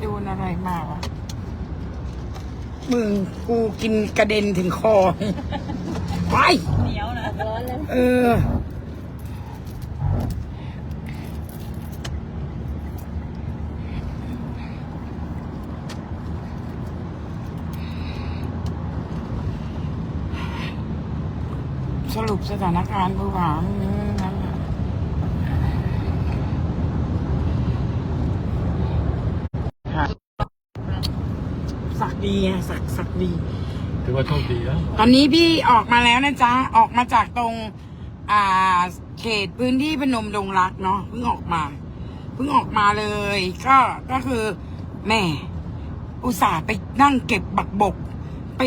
โดนอะไรมาวะมึงกูกินกระเด็นถึงคอ ไปเหนียวนะร้อนเลยเออ สรุปสถานการณ์ผู้หวางนั่นแหละค่ะ สักดีไงสักสักดี ถือว่าโชคดีแล้วตอนนี้พี่ออกมาแล้วนะจ๊ะ ออกมาจากตรง อ่า เขตพื้นที่พนมดงรักเนาะเพิ่งออกมาเพิ่งออกมาเลย ก็ก็คือแม่อุตส่าห์ไปนั่งเก็บบักบก ไป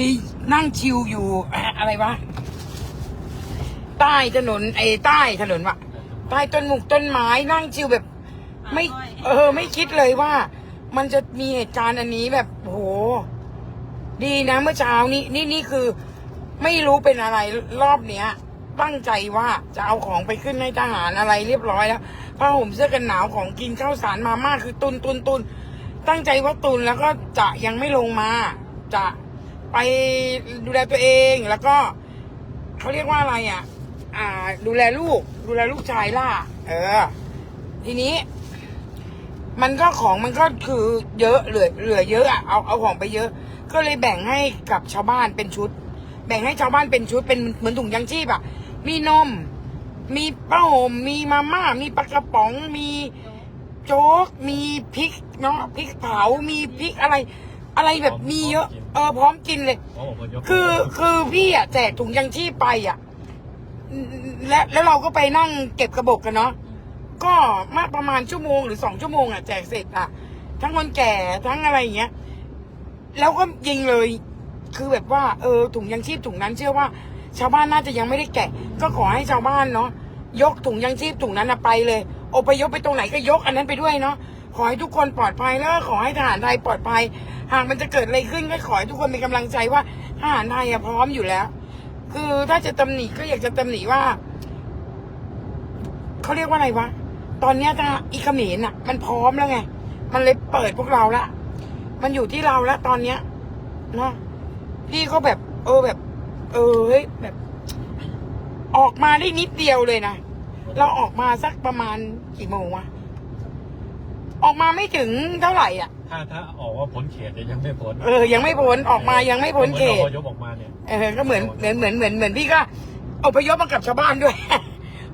นั่งชิวอยู่อะอะไรวะใต้ถนนไอ้ใต้ถนนวะใต้ต้นหมุกต้นไม้นั่งชิวแบบ ไม่ เออ ไม่คิดเลยว่า มันจะมีเหตุการณ์อันนี้แบบโห ดีนะเมื่อเช้านี้นี่นี่คือ ไม่รู้เป็นอะไรรอบเนี้ย ตั้งใจว่าจะเอาของไปขึ้นให้ทหารอะไรเรียบร้อยแล้วผ้าห่มเสื้อกันหนาวของกินข้าวสารมาม่าคือตุนตุนตุนตั้งใจว่าตุนแล้วก็จะยังไม่ลงมา จะไปดูแลตัวเองแล้วก็เขาเรียกว่าอะไรอะ อ่า ดูแลลูก ดูแลลูกชายล่ะ เออ ทีนี้ มันก็ของมันก็คือเยอะเหลือเหลือเยอะอะเอาเอาของไปเยอะ ก็เลยแบ่งให้กับชาวบ้านเป็นชุด แบ่งให้ชาวบ้านเป็นชุดเป็นเหมือนถุงยังชีพอะมีนม มีผ้าห่มมีมาม่า มีปลากระป๋องมีโจ๊กมีพริกเนาะพริกเผามีพริกอะไร อะไรแบบมีเยอะ เออพร้อมกินเลยเขาบอกว่ายกคือคือพี่อะแจกถุงยังชีพไปอะและแล้วเราก็ไปนั่งเก็บกระบอกกันเนาะ ก็มาประมาณชั่วโมงหรือสองชั่วโมงอะแจกเสร็จอะ ทั้งคนแก่ทั้งอะไรอย่างเงี้ยแล้วก็ยิงเลย คือแบบว่าเออถุงยังชีพถุงนั้นเชื่อว่า ชาวบ้านน่าจะยังไม่ได้แกะ ก็ขอให้ชาวบ้านเนาะยกถุงยังชีพถุงนั้นนะไปเลยอพยพไปตรงไหนก็ยกอันนั้นไปด้วยเนาะขอให้ทุกคนปลอดภัยแล้วขอให้ทหารไทยปลอดภัย หากมันจะเกิดอะไรขึ้นก็ขอให้ทุกคนมีกำลังใจว่าทหารไทยอะพร้อมอยู่แล้ว คือถ้าจะตำหนิก็อยากจะตำหนิว่าเขาเรียกว่าอะไรวะ ตอนเนี้ยถ้าอีเขมรน่ะ มันพร้อมแล้วไง มันเลยเปิดพวกเราละ มันอยู่ที่เราแล้วตอนเนี้ยเนาะพี่ก็แบบ เออแบบ เออเฮ้ยแบบ ออกมาได้นิดเดียวเลยนะ เราออกมาสักประมาณกี่โมงวะออกมาไม่ถึงเท่าไหร่อะ ถ้าถ้าออกว่าพ้นเขตจะยังไม่พ้นเออ ยังไม่พ้นออกมายังไม่พ้นเขหมือตรายกออกมาเนี่ย เออก็เหมือนเหมือนเหมือนเหมือนเหมือนพี่ก็อพยพมากับชาวบ้านด้วย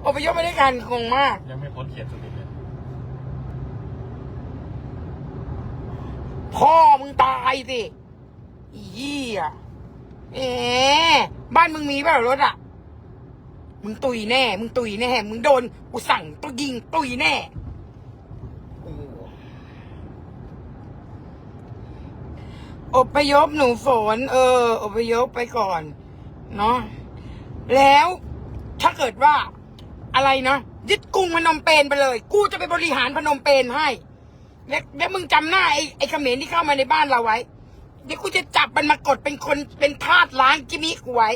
อพยพมาด้วยกันคงมาก ยังไม่พ้นเขตสุดเลยพ่อมึงตายสิอีเหี้ยเอ๋บ้านมึงมีเปล่ารถอะ มึงตุยแน่ มึงตุยแน่ มึงโดนกูสั่งต้องยิงตุยแน่โอ้อพยพหนูฝน เอออพยพไปก่อน เนาะแล้วถ้าเกิดว่า อะไรนะยึดกรุงพนมเปญไปเลย กูจะไปบริหารพนมเปญให้ แล้วแล้วมึงจำหน้าไอ้ไอ้เขมรที่เข้ามาในบ้านเราไว้ เดี๋ยวกูจะจับมันมากดเป็นคนเป็นทาสล้างจิมิกูไว้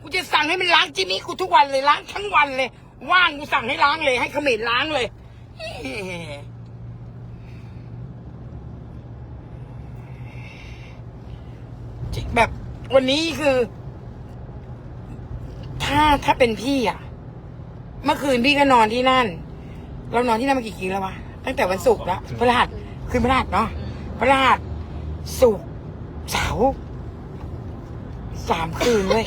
กูจะสั่งให้มันล้างจิมิกูทุกวันเลยล้างทั้งวันเลย ว่างกูสั่งให้ล้างเลย ให้เขมรล้างเลยแบบวันนี้คือ ถ้าถ้าเป็นพี่อะ เมื่อคืนพี่ก็นอนที่นั่น เรานอนที่นั่นมากี่คืนแล้ววะตั้งแต่วันศุกร์แล้วพฤหัสคืนพฤหัสเนาะพฤหัสศุกร์เสาร์สามคืนเว้ย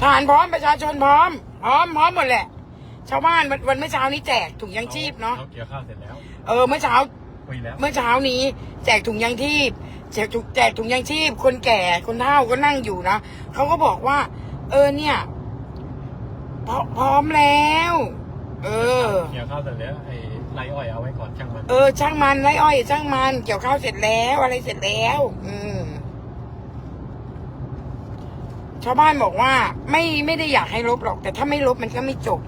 ทหารพร้อมประชาชนพร้อม พร้อมพร้อมหมดแหละ ชาวบ้านวันวันเมื่อเช้านี้แจกถุงยังชีพเนาะเขาเกี่ยวข้าวเสร็จแล้ว เออเมื่อเช้า คุยแล้ว เมื่อเช้านี้ แจกถุงยังชีพแจกถุงแจกถุงยังชีพ คนแก่คนเฒ่าก็นั่งอยู่นะเขาก็บอกว่า เออเนี่ย พร้อพร้อมแล้ว เออ เกี่ยวข้าวเสร็จแล้วไอ้ไรอ้อยเอาไว้ก่อนช่างมันเออ ช่างมันไรอ้อย ช่างมันเกี่ยวข้าวเสร็จแล้วอะไรเสร็จแล้ว อืมชาวบ้านบอกว่า ไม่ไม่ได้อยากให้ลบหรอก แต่ถ้าไม่ลบมันก็ไม่จบ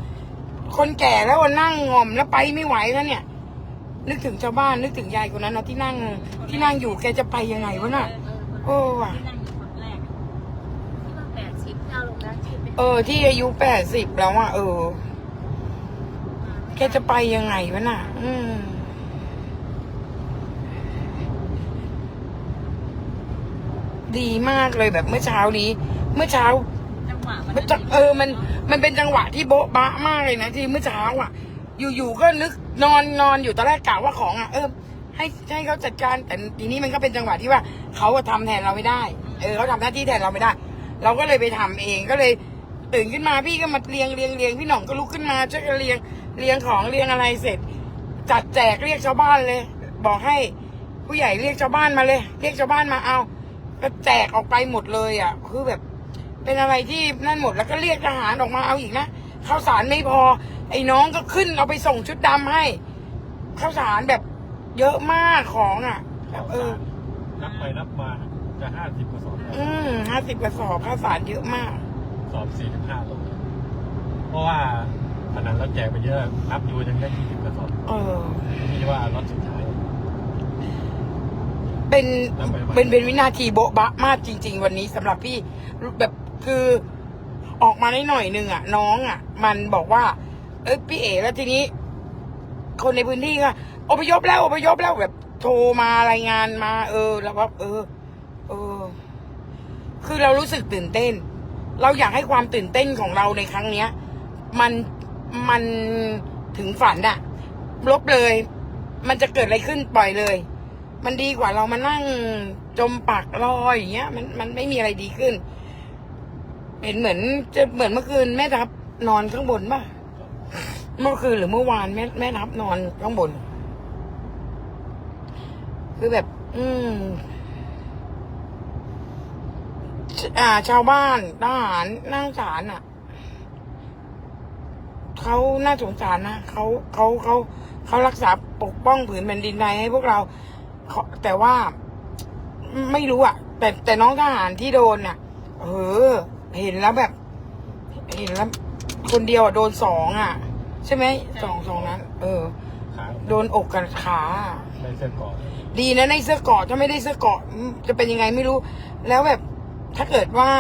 คนแก่แล้วนั่งงอมแล้วไปไม่ไหวแล้วเนี่ย นึกถึงชาวบ้านนึกถึงยายคนนั้นนะที่นั่ง ที่นั่งอยู่แกจะไปยังไงวะน่ะ โอ้ว่ะ เออ ที่อายุแปดสิบแล้วอะ เออ แกจะไปยังไงวะน่ะ อืมดีมากเลยแบบเมื่อเช้านี้ เมื่อเช้าจังหวะมันจะเออมันมันเป็นจังหวะที่โบ๊ะบะมากเลยนะที่เมื่อเช้าอะ อยู่ๆก็นึกนอนนอนอยู่ตอนแรกกะว่าของอะเออให้ให้เขาจัดการแต่ทีนี้มันก็เป็นจังหวะที่ว่าเขาทำแทนเราไม่ได้ เออเขาทำหน้าที่แทนเราไม่ได้ เราก็เลยไปทำเองก็เลย ตื่นขึ้นมาพี่ก็มาเรียงเรียงเรียงพี่หน่องก็ลุกขึ้นมาช่วยกันเรียงเรียงของเรียงอะไรเสร็จ จัดแจกเรียกชาวบ้านเลย บอกให้ผู้ใหญ่เรียกชาวบ้านมาเลย เรียกชาวบ้านมาเอาก็แจกออกไปหมดเลยอะ คือแบบ เป็นอะไรที่นั่นหมดแล้วก็เรียกทหารออกมาเอาอีกนะข้าวสารไม่พอ ไอ้น้องก็ขึ้นเอาไปส่งชุดดำให้ข้าวสารแบบเยอะมากของอะแบบเออนับไปนับมาจะห้าสิบกว่าสอบแล้วอืมห้าสิบกระสอบข้าวสารเยอะมาก สอบสี่สิบห้าโลเพราะว่าขนาดเราแจกไปเยอะนับดูยังได้ยี่สิบกระสอบเออนี่ว่าล็อตสุดท้าย เป็นทำไมวะเป็นเป็นวินาทีโบ๊ะบะมากจริง ๆ วันนี้สำหรับพี่แบบคือออกมาได้หน่อยหนึ่งอะ น้องอะ มันบอกว่า เอ้ยพี่เอ๋แล้วทีนี้ คนในพื้นที่ก็อพยพแล้วอพยพแล้วแบบโทรมารายงานมา เออ แล้วว่าเออ เออ คือเรารู้สึกตื่นเต้น เราอยากให้ความตื่นเต้นของเราในครั้งเนี้ย มันมันถึงฝันอะลบเลย มันจะเกิดอะไรขึ้นปล่อยเลย มันดีกว่าเรามานั่งจมปากรอยอย่างเงี้ย มันมันไม่มีอะไรดีขึ้นเห็นเหมือนจะเหมือนเมื่อคืนแม่ทับ นอนข้างบนป่ะเมื่อคืนหรือเมื่อวานแม่แม่ทับนอนข้างบน คือแบบ อืม อ่า ชาวบ้านทหารนั่งศาลอะเขาน่าสงสารนะเขาเขาเขาเขารักษาปกป้องผืนแผ่นดินไทยให้พวกเราเขาแต่ว่าไม่รู้อะ แต่แต่น้องทหารที่โดนน่ะเออเห็นแล้วแบบ เห็นแล้วคนเดียวอะโดนสองอะ ใช่ไหมสองสองนั้น เออขาโดนอกกับขาอะได้เส้นก่อนดีนะในเสื้อเกราะถ้าไม่ได้เสื้อเกราะอืมจะเป็นยังไงไม่รู้ แล้วแบบ ถ้าเกิดว่า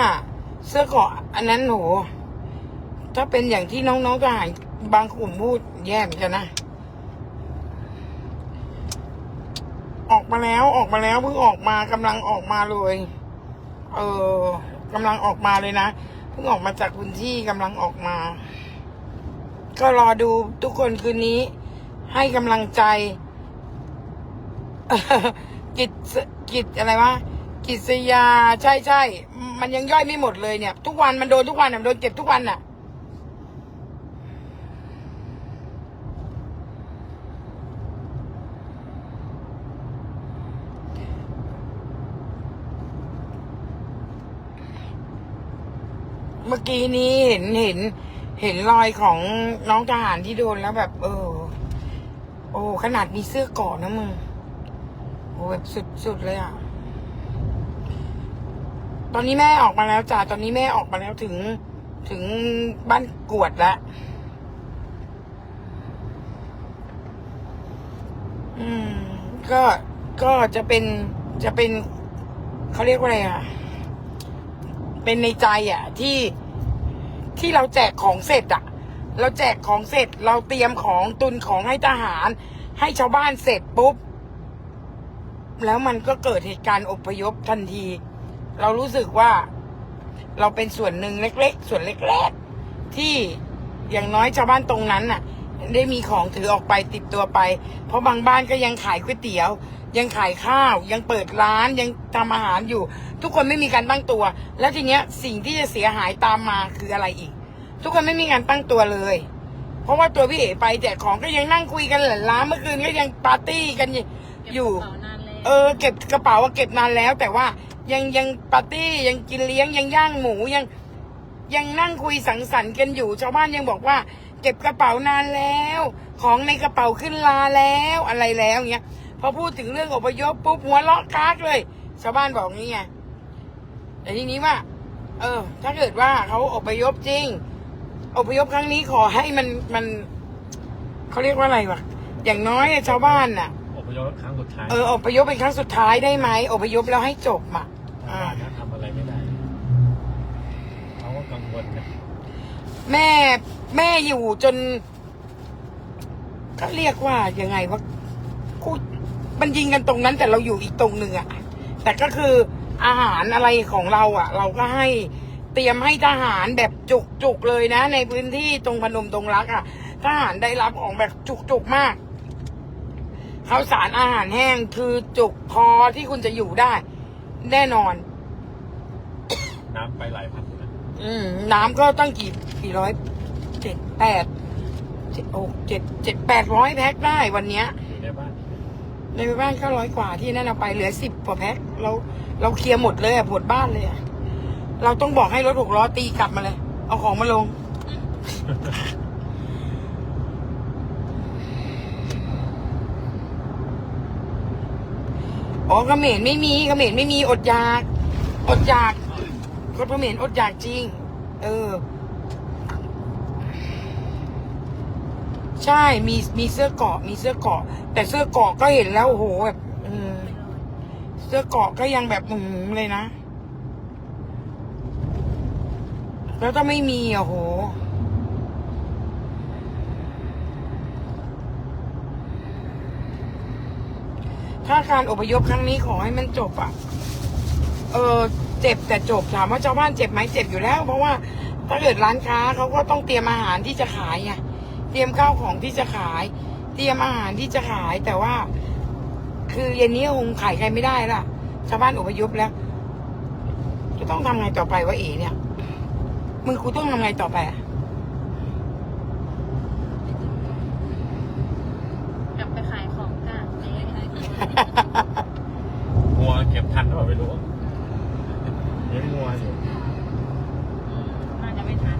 เสื้อเกาะอันนั้นโหถ้าเป็นอย่างที่น้องๆทหารบางกลุ่มพูดแย่เหมือนกันนะ ออกมาแล้วออกมาแล้วเพิ่งออกมากำลังออกมาเลย เออกำลังออกมาเลยนะเพิ่งออกมาจากพื้นที่กำลังออกมา ก็รอดูทุกคนคืนนี้ ให้กำลังใจกิจกิจอะไรวะ กิจสยา ใช่ใช่ มันยังย่อยไม่หมดเลยเนี่ย ทุกวันมันโดนทุกวันอะมันโดนเก็บทุกวันน่ะ เมื่อกี้นี้เห็นเห็น เห็นรอยของน้องทหารที่โดนแล้วแบบ เออ โอ้ ขนาดมีเสื้อกราะนะมึง โอ้แบบสุดสุดเลยอะ ตอนนี้แม่ออกมาแล้วจ้าตอนนี้แม่ออกมาแล้วถึง ถึงบ้านกวดแล้วอืม ก็ก็จะเป็นจะเป็นเขาเรียกว่าอะไรอะ เป็นในใจอะ ที่ที่เราแจกของเสร็จอะ เราแจกของเสร็จ เราเตรียมของตุนของให้ทหาร ให้ชาวบ้านเสร็จปุ๊บ แล้วมันก็เกิดเหตุการณ์อพยพทันที เรารู้สึกว่าเราเป็นส่วนหนึ่งเล็ก ๆ ส่วนเล็กๆที่อย่างน้อยชาวบ้านตรงนั้นน่ะ ได้มีของถือออกไปติดตัวไป เพราะบางบ้านก็ยังขายก๋วยเตี๋ยว ยังขายข้าว ยังเปิดร้านยังทำอาหารอยู่ ทุกคนไม่มีการตั้งตัว แล้วทีเนี้ยสิ่งที่จะเสียหายตามมาคืออะไรอีก ทุกคนไม่มีการตั้งตัวเลย เพราะว่าตัวพี่เอ๋ไปแจกของก็ยังนั่งคุยกันหลายร้านเมื่อคืนก็ยังปาร์ตี้กันอยู่เก็บกระเป๋านานแล้วเออ เก็บกระเป๋าว่าเก็บนานแล้ว แต่ว่า ยังยังปาร์ตี้ยังกินเลี้ยงยังย่างหมูยังยังนั่งคุยสังสรรค์กันอยู่ ชาวบ้านยังบอกว่า เก็บกระเป๋านานแล้ว ของในกระเป๋าขึ้นลาแล้วอะไรแล้วเงี้ยพอพูดถึงเรื่องอพยพปุ๊บหัวเราะกากเลย ชาวบ้านบอกงี้ไงแต่ทีนี้ว่า เออ ถ้าเกิดว่าเขาอพยพจริงอพยพครั้งนี้ขอให้มันมันเขาเรียกว่าอะไรวะอย่างน้อยอะชาวบ้านน่ะอพยพครั้งสุดท้ายเอออพยพเป็นครั้งสุดท้ายได้ไหมอพยพแล้วให้จบอะ ชาวบ้านนะทำอะไรไม่ได้เขาก็กังวลกันแม่แม่อยู่จนก็เรียกว่ายังไงว่ากูมันยิงกันตรงนั้น แต่เราอยู่อีกตรงหนึ่งอะแต่ก็คืออาหารอะไรของเราอะเราก็ให้เตรียมให้ทหารแบบจุกๆเลยนะ ในพื้นที่ตรงพนมตรงรักอะทหารได้รับของแบบจุกๆมากข้าวสารอาหารแห้งคือจุกพอที่คุณจะอยู่ได้ แน่นอน น้ำไปหลายพันนะอืม น้ำก็ตั้งกี่กี่ร้อยเจ็ดแปดเจ็ดโอ้เจ็ดเจ็ดแปดร้อยแพ็คได้วันเนี้ย อยู่ในบ้านในบ้านก็ร้อยกว่าที่นั่นเอาไปเหลือสิบกว่าแพ็คเราเราเคลียร์หมดเลยอะหมดบ้านเลยอะเราต้องบอกให้รถหกล้อตีกลับมาเลย เอาของมาลง อ๋อเขมรไม่มีเขมรไม่มีอดอยาก อดอยากคนเขมรอดอยากจริง เออ ใช่มีมีเสื้อเกาะ มีเสื้อเกาะ แต่เสื้อเกาะก็เห็นแล้วโอ้โหแบบอืมเสื้อเกาะก็ยังแบบอืมเลยนะ แล้วถ้าไม่มีอะโห ถ้าการอพยพครั้งนี้ขอให้มันจบอะ เออเจ็บแต่จบถามว่าชาวบ้านเจ็บไหมเจ็บอยู่แล้ว เพราะว่าถ้าเกิดร้านค้าเขาก็ต้องเตรียมอาหารที่จะขายไงเตรียมข้าวของที่จะขาย เตรียมอาหารที่จะขายแต่ว่า คือเย็นนี้คงขายใครไม่ได้ละชาวบ้านอพยพแล้ว จะต้องทำไงต่อไปวะเอ๋เนี่ยมึงกูต้องทำไงต่อไปอะ กลับไปขายของกันเจ๊ งัวเก็บทันหรือเปล่าไม่รู้เลี้ยงงัวอยู่น่าจะไม่ทัน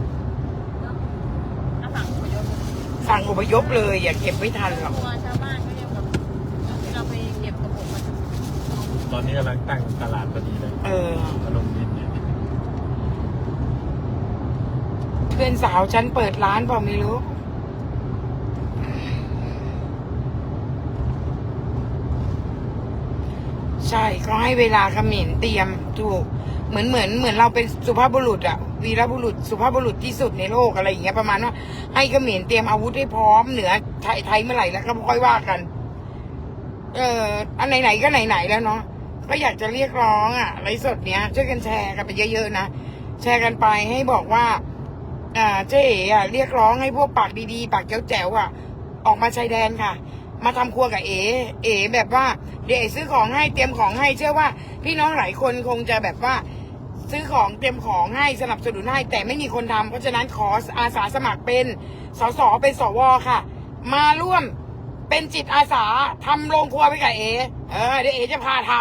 ถ้าสั่งประโยชน์สั่งอพยพเลยอย่าเก็บไม่ทันหรอกตัวชาวบ้านก็ยังแบบเราไปเก็บกระปุกมาตอนนี้กำลังตั้งตลาดพอดีเลยเออพนมดินเนี่ยเพื่อนสาวฉันเปิดร้านเปล่าไม่รู้ ใช่เขาให้เวลาเขมิ้นเตรียมถูก เหมือนเหมือนเหมือนเราเป็นสุภาพบุรุษอะวีรบุรุษสุภาพบุรุษที่สุดในโลกอะไรอย่างเงี้ยประมาณว่าให้เขมิ้นเตรียมอาวุธให้พร้อมเหนือไทยไทยเมื่อไหร่แล้วก็ค่อยว่ากัน เอออันไหนๆก็ไหนๆแล้วเนาะก็อยากจะเรียกร้องอะไลฟ์สดเนี้ยช่วยกันแชร์กันไปเยอะๆนะแชร์กันไปให้บอกว่าอ่าเจ๊เอ๋อะเรียกร้องให้พวกปากดีๆ ปากแจ๋วๆอะออกมาชายแดนค่ะ มาทำครัวกับเอ๋เอ๋แบบว่าเดี๋ยวเอ๋ซื้อของให้เตรียมของให้เชื่อว่า พี่น้องหลายคนคงจะแบบว่า ซื้อของเตรียมของให้สนับสนุนให้ แต่ไม่มีคนทำเพราะฉะนั้นขออาสาสมัครเป็นสสเป็นสวค่ะ มาร่วมเป็นจิตอาสาทำโรงครัวไปกับเอ๋เออเดี๋ยวเอ๋จะพาท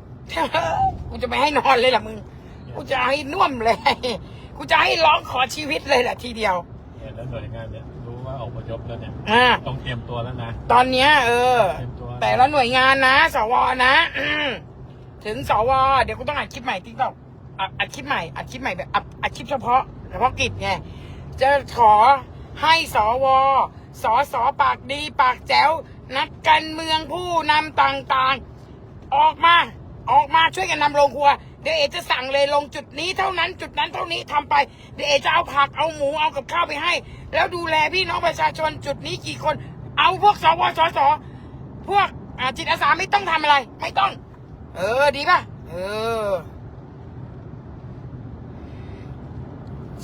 ำกูจะไม่ให้นอนเลยล่ะมึงกูจะให้น่วมเลยกูจะให้ร้องขอชีวิตเลยแหละทีเดียวเนี่ยแล้วหน่วยงานเนี่ย ออกพยพแล้วเนี่ยอ่า ต้องเตรียมตัวแล้วนะตอนเนี้ยเออ เตรียมตัวแต่ละหน่วยงานนะ สวนะอืมถึงสวเดี๋ยวกูต้องอัดคลิปใหม่ติ๊กต็อกอัดคลิปใหม่อัดคลิปใหม่แบบอัดอัดคลิปเฉพาะเฉพาะกิจไงจะขอให้สวสสปากดีปากแจ๋วนักการเมืองผู้นำต่างๆ ออกมา ออกมาช่วยกันนำโรงครัวเดี๋ยวเอจะสั่งเลยลงจุดนี้เท่านั้นจุดนั้นเท่านี้ทำไป เดี๋ยวเอจะเอาผักเอาหมูเอากับข้าวไปให้ แล้วดูแลพี่น้องประชาชนจุดนี้กี่คน เอาพวกสวสสพวกจิตอาสาไม่ต้องทำอะไร ไม่ต้อง เออดีป่ะ เออ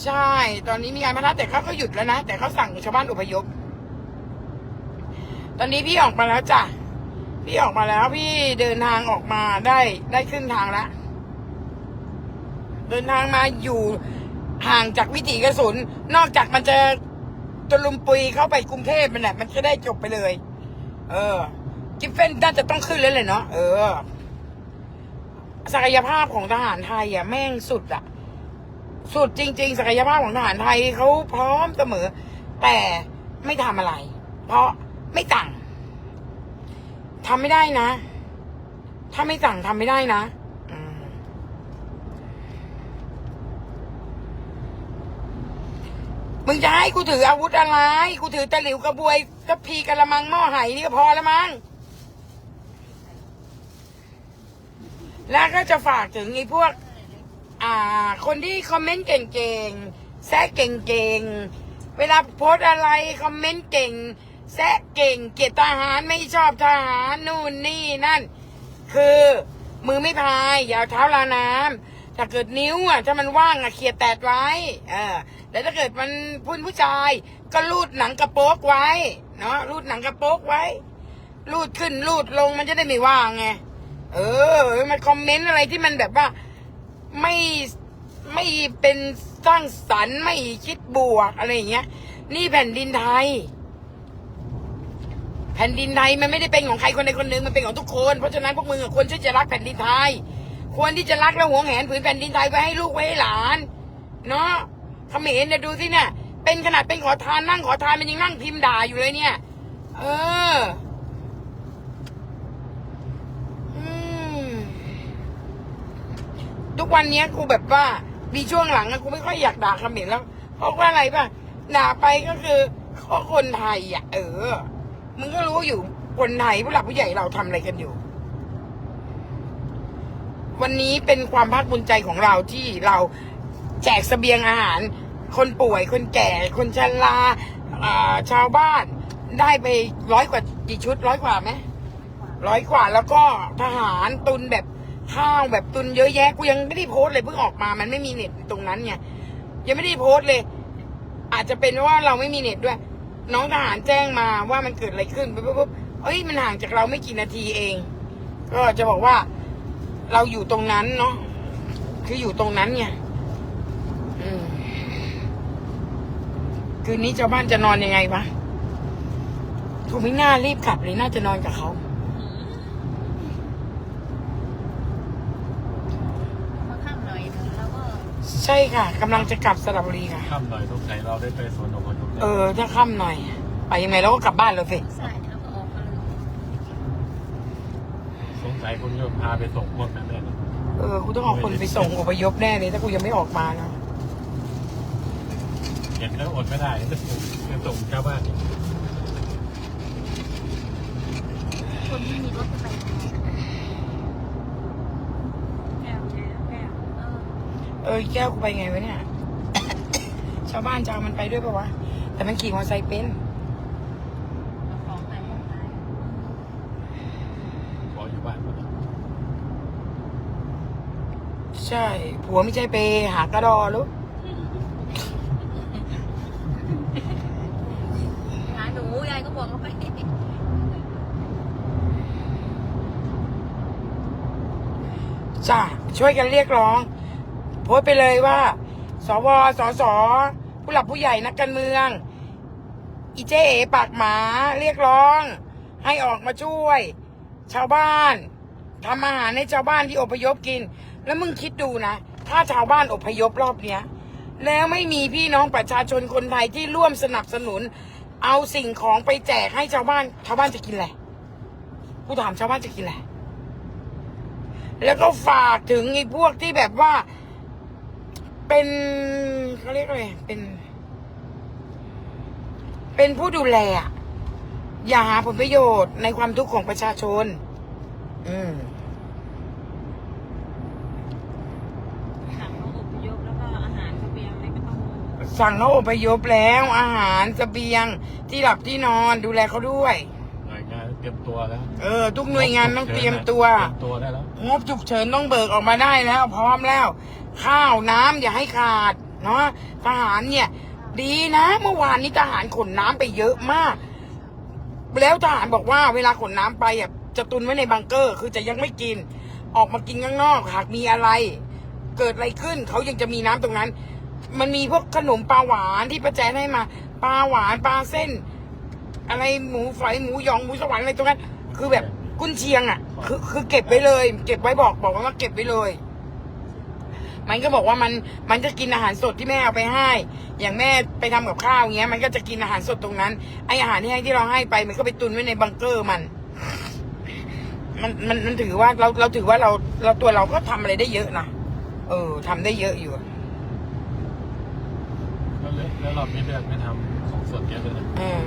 ใช่ ตอนนี้มีงานมาแล้วแต่เขาก็หยุดแล้วนะ แต่เขาสั่งชาวบ้านอพยพ ตอนนี้พี่ออกมาแล้วจ้ะพี่ออกมาแล้วพี่เดินทางออกมาได้ได้ครึ่งทางแล้ว เดินทางมาอยู่ห่างจากวิถีกระสุน นอกจากมันจะตะลุมปุยเข้าไปกรุงเทพมันแหละมันจะได้จบไปเลย เออกิฟเฟนน่าจะต้องขึ้นแล้วเลยเนาะเออ ศักยภาพของทหารไทยอะแม่งสุดอะ สุดจริง ๆ ศักยภาพของทหารไทยเขาพร้อมเสมอ แต่ไม่ทำอะไร เพราะไม่ต่งทำไม่ได้นะ ถ้าไม่สั่งทำไม่ได้นะอืม มึงจะให้กูถืออาวุธอะไร กูถือตะหลิวกระบวยกระพีกระมังหม้อไหนี่ก็พอแล้วมั้ง แล้วก็จะฝากถึงไอ้พวก อ่า คนที่คอมเมนต์เก่งๆ แซะเก่งๆ เวลาโพสอะไรคอมเมนต์เก่ง แซะเก่ง เกลียดทหารไม่ชอบทหารนู่นนี่นั่น คือมือไม่พาย อย่าเอาเท้าลาน้ำถ้าเกิดนิ้วอะถ้ามันว่างอะเขียดแตดไว้ เออ แล้วถ้าเกิดมันพุ่นผู้ชาย ก็รูดหนังกระโปกไว้ เนาะรูดหนังกระโปกไว้ รูดขึ้นรูดลงมันจะได้ไม่ว่างไง เออ มันคอมเมนต์อะไรที่มันแบบว่า ไม่ไม่เป็นสร้างสรรค์ไม่คิดบวกอะไรอย่างเงี้ย นี่แผ่นดินไทย แผ่นดินไทยมันไม่ได้เป็นของใครคนใดคนหนึ่งมันเป็นของทุกคน เพราะฉะนั้นพวกมึงควรที่จะรักแผ่นดินไทย ควรที่จะรักและหวงแหนผืนแผ่นดินไทยไว้ให้ลูกไว้ให้หลาน เนาะ เขมรเนี่ยดูสิเนี่ย เป็นขนาดเป็นขอทานนั่งขอทานมันยังนั่งพิมพ์ด่าอยู่เลยเนี่ย เอออืมทุกวันนี้กูแบบว่ามีช่วงหลังอะกูไม่ค่อยอยากด่าเขมรแล้ว เพราะว่าอะไรป่ะด่าไปก็คือข้อคนไทยอะ เออ มึงก็รู้อยู่คนไทยผู้หลักผู้ใหญ่เราทำอะไรกันอยู่ วันนี้เป็นความภาคภูมิใจของเราที่เราแจกเสบียงอาหาร คนป่วยคนแก่คนชราชาวบ้านได้ไปร้อยกว่ากี่ชุดร้อยกว่าไหมร้อยกว่าแล้วก็ทหารตุนแบบข้าวแบบตุนเยอะแยะกูยังไม่ได้โพสเลยเพิ่งออกมามันไม่มีเน็ตตรงนั้นไงยังไม่ได้โพสเลย อาจจะเป็นว่าเราไม่มีเน็ตด้วย น้องทหารแจ้งมาว่ามันเกิดอะไรขึ้นปุ๊บปุ๊บปุ๊บเอ้ยมันห่างจากเราไม่กี่นาทีเอง ก็จะบอกว่า เราอยู่ตรงนั้นเนาะคืออยู่ตรงนั้นไงอืม คืนนี้ชาวบ้านจะนอนยังไงวะกูไม่น่ารีบขับเลยน่าจะนอนกับเขามาข้ามหน่อยนึงแล้วก็ใช่ค่ะกำลังจะกลับสระบุรีค่ะ ข้ามหน่อยสงสัยเราได้ไปสวนอพยพเออ ถ้าค่ำหน่อย ไปยังไงเราก็กลับบ้านเลยสิใส่แล้วก็ออกมาเลยสงสัยคุณโยมพาไปส่งพวกนั้นเลยนะเออกูต้องเอาคนไปส่งอพยพแน่เลยถ้ากูยังไม่ออกมานะ เห็นแล้วอดไม่ได้จะส่งจะส่งชาวบ้านอีกคนที่มีรถจะไปแก้วแก้วแก้วเออเออแก้วกูไปไงวะเนี่ย ชาวบ้านจะเอามันไปด้วยปะวะ แต่มันขี่มอเตอร์ไซค์เป็นเอาของใส่หม้อใส่ขออยู่บ้านก่อนใช่ ผัวไม่ใช่ไปหากระดอลูก หาหนูยายก็บอกเขาไป จ้า ช่วยกันเรียกร้องโพสไปเลยว่า สวสสผู้หลักผู้ใหญ่นักการเมือง อีเจ๊เอปากหมาเรียกร้อง ให้ออกมาช่วย ชาวบ้านทำอาหารให้ชาวบ้านที่อพยพกิน แล้วมึงคิดดูนะ ถ้าชาวบ้านอพยพรอบเนี้ย แล้วไม่มีพี่น้องประชาชนคนไทยที่ร่วมสนับสนุน เอาสิ่งของไปแจกให้ชาวบ้าน ชาวบ้านจะกินอะไรกูถามชาวบ้านจะกินอะไร แล้วก็ฝากถึงไอ้พวกที่แบบว่า เป็นเขาเรียกอะไรเป็น เป็นผู้ดูแลอะอย่าหาผลประโยชน์ในความทุกข์ของประชาชน อืมสั่งเขาอพยพแล้วก็อาหารเสบียงอะไรก็ต้องสั่งเขาอพยพแล้วอาหารเสบียงที่หลับที่นอนดูแลเขาด้วยหน่วยงาน เตรียมตัวแล้วเออ ทุกหน่วยงานต้องเตรียมตัว เตรียมตัวได้แล้ว งบฉุกเฉินต้องเบิกออกมาได้แล้ว พร้อมแล้ว ข้าวน้ำอย่าให้ขาดเนาะทหารเนี่ย ดีนะเมื่อวานนี้ทหารขนน้ำไปเยอะมาก แล้วทหารบอกว่าเวลาขนน้ำไปอะจะตุนไว้ในบังเกอร์ คือจะยังไม่กิน ออกมากินข้างนอกหากมีอะไร เกิดอะไรขึ้นเขายังจะมีน้ำตรงนั้น มันมีพวกขนมปลาหวานที่ประแจนให้มาปลาหวานปลาเส้น อะไรหมูฝอยหมูหยองหมูสวรรค์อะไรตรงนั้นคือแบบกุนเชียงอะ คือคือเก็บไว้เลย เก็บไว้บอกบอกไว้ว่าเก็บไว้เลย มันก็บอกว่ามันมันจะกินอาหารสดที่แม่เอาไปให้ อย่างแม่ไปทำกับข้าวอย่างเงี้ย มันก็จะกินอาหารสดตรงนั้นไออาหารที่ให้ที่เราให้ไป มันก็ไปตุนไว้ในบังเกอร์มัน มันมันมันถือว่าเราเราถือว่าเราเราตัวเราก็ทำอะไรได้เยอะนะเออทำได้เยอะอยู่แล้วเลยแล้วเราไม่เลือกไม่ทำของสดเยอะเลยนะ เออ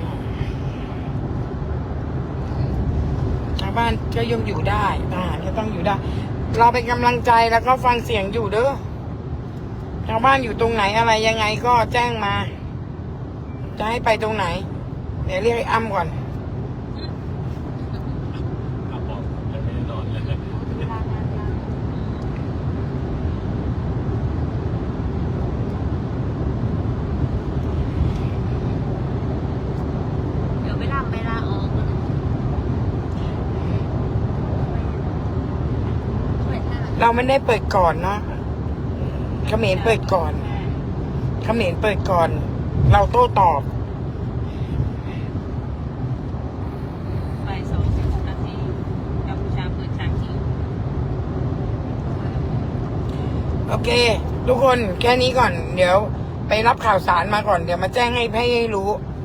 ชาว บ้านก็ยังอยู่ได้ทหารก็ต้องอยู่ได้ เราเป็นกำลังใจแล้วก็ฟังเสียงอยู่เด้อชาวบ้านอยู่ตรงไหนอะไรยังไงก็แจ้งมา จะให้ไปตรงไหน เดี๋ยวเรียกไอ้อ้ำก่อน อะบอกยังไม่ได้นอนเลย เวลางานมา เราไม่ได้เปิดก่อนเนาะเขมรเปิดก่อนเขมรเปิดก่อน เราโต้ตอบไปสองสิบหกนาทีกัมพูชาเปิดฉากจริงโอเค ทุกคนแค่นี้ก่อน เดี๋ยว ไปรับข่าวสารมาก่อน เดี๋ยวมาแจ้งให้ให้รู้อ